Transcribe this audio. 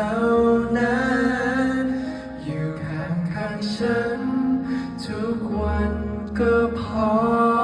ท่านั้นอยู่ข้างๆฉัน ทุกวันก็พอ